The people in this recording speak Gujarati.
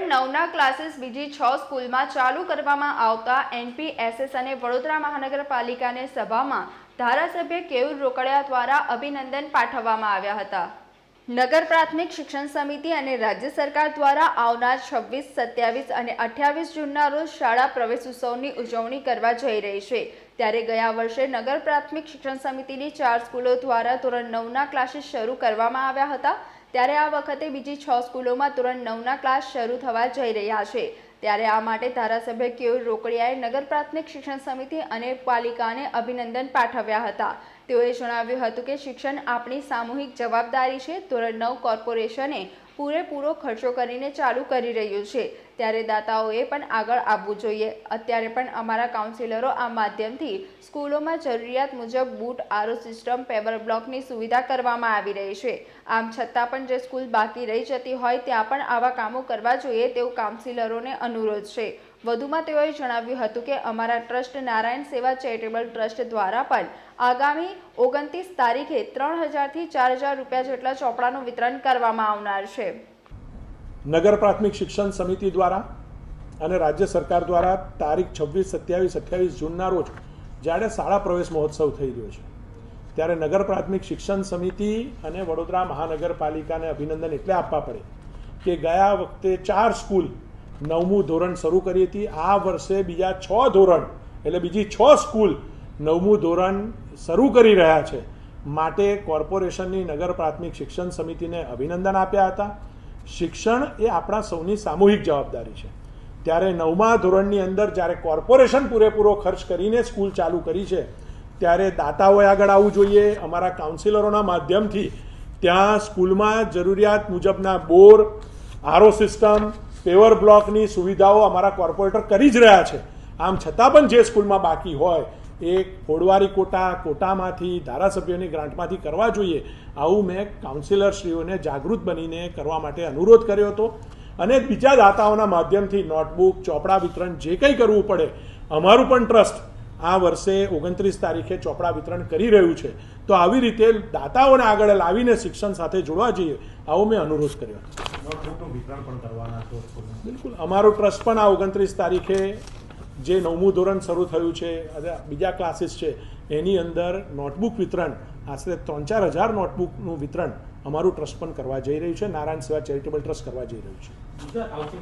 ધોરણ નવના ક્લાસીસ બીજી છ સ્કૂલમાં ચાલુ કરવામાં આવતા એનપીએસએસ અને વડોદરા મહાનગરપાલિકાને સભામાં ધારાસભ્ય કેયુર રોકડિયા દ્વારા અભિનંદન પાઠવવામાં આવ્યા હતા. નગર પ્રાથમિક શિક્ષણ સમિતિ અને રાજ્ય સરકાર દ્વારા આવનાર છવ્વીસ, સત્યાવીસ અને અઠ્યાવીસ જૂનના રોજ શાળા પ્રવેશ ઉત્સવની ઉજવણી કરવા જઈ રહી છે. ત્યારે ગયા વર્ષે નગર પ્રાથમિક શિક્ષણ સમિતિની ચાર સ્કૂલો દ્વારા ધોરણ નવના ક્લાસીસ શરૂ કરવામાં આવ્યા હતા. ત્યારે આ વખતે બીજી છ સ્કૂલોમાં ધોરણ નવના ક્લાસ શરૂ થવા જઈ રહ્યા છે. ત્યારે આ માટે ધારાસભ્ય કેયુર રોકડિયાએ નગર પ્રાથમિક શિક્ષણ સમિતિ અને પાલિકાને અભિનંદન પાઠવ્યા હતા. તેઓએ જણાવ્યું હતું કે શિક્ષણ આપણી સામૂહિક જવાબદારી છે. ધોરણ નવ કોર્પોરેશને પૂરેપૂરો ખર્ચો કરીને ચાલુ કરી રહ્યું છે. ત્યારે દાતાઓએ પણ આગળ આવવું જોઈએ. અત્યારે પણ અમારા કાઉન્સિલરો આ માધ્યમથી સ્કૂલોમાં જરૂરિયાત મુજબ બૂટ, આરો સિસ્ટમ પેવર બ્લોકની સુવિધા કરવામાં આવી રહી છે. આમ છતાં પણ જે સ્કૂલ બાકી રહી જતી હોય ત્યાં પણ આવા કામો કરવા જોઈએ તેવું કાઉન્સિલરોને અનુરોધ છે. વધુમાં તેઓએ જણાવ્યું હતું કે અમારા ટ્રસ્ટ નારાયણ સેવા ચેરિટેબલ ટ્રસ્ટ દ્વારા પણ આગામી ઓગણત્રીસ તારીખે ત્રણ હજારથી ચાર હજાર રૂપિયા જેટલા ચોપડાનું વિતરણ કરવામાં આવનાર છે. નગર પ્રાથમિક શિક્ષણ સમિતિ દ્વારા અને રાજ્ય સરકાર દ્વારા તારીખ છવ્વીસ, સત્યાવીસ, અઠ્યાવીસ જૂનના રોજ જ્યારે શાળા પ્રવેશ મહોત્સવ થઈ રહ્યો છે, ત્યારે નગર પ્રાથમિક શિક્ષણ સમિતિ અને વડોદરા મહાનગરપાલિકાને અભિનંદન એટલે આપવા પડે કે ગયા વખતે ચાર સ્કૂલ નવમું ધોરણ શરૂ કરી હતી. આ વર્ષે બીજા છ ધોરણ, એટલે બીજી છ સ્કૂલ નવમું ધોરણ શરૂ કરી રહ્યા છે. માટે કોર્પોરેશનની નગર પ્રાથમિક શિક્ષણ સમિતિને અભિનંદન આપ્યા હતા. શિક્ષણ એ આપણા સૌની સામૂહિક જવાબદારી છે. ત્યારે નવમા ધોરણની અંદર જ્યારે કોર્પોરેશન પૂરેપૂરો ખર્ચ કરીને સ્કૂલ ચાલુ કરી છે, ત્યારે દાતાઓએ આગળ આવવું જોઈએ. અમારા કાઉન્સિલરોના માધ્યમથી ત્યાં સ્કૂલમાં જરૂરિયાત મુજબના બોર આરો સિસ્ટમ પેવર બ્લોકની સુવિધાઓ અમારા કોર્પોરેટર કરી જ રહ્યા છે. આમ છતાં પણ જે સ્કૂલમાં બાકી હોય, એ ફોડવારી કોટા, કોટામાંથી, ધારાસભ્યોની ગ્રાન્ટમાંથી કરવા જોઈએ. આવું મેં કાઉન્સિલરશ્રીઓને જાગૃત બનીને કરવા માટે અનુરોધ કર્યો હતો. અને બીજા દાતાઓના માધ્યમથી નોટબુક, ચોપડા વિતરણ જે કંઈ કરવું પડે, અમારું પણ ટ્રસ્ટ આ વર્ષે ઓગણત્રીસ તારીખે ચોપડા વિતરણ કરી રહ્યું છે. તો આવી રીતે દાતાઓને આગળ લાવીને શિક્ષણ સાથે જોડવા જોઈએ, આવો મેં અનુરોધ કર્યો. બિલકુલ. અમારું ટ્રસ્ટ પણ આ ઓગણત્રીસ તારીખે જે નવમું ધોરણ શરૂ થયું છે બીજા ક્લાસીસ છે એની અંદર નોટબુક વિતરણ આશરે ત્રણ ચાર હજાર નોટબુકનું વિતરણ અમારું ટ્રસ્ટ પણ કરવા જઈ રહ્યું છે. નારાયણ સેવા ચેરિટેબલ ટ્રસ્ટ કરવા જઈ રહ્યું છે.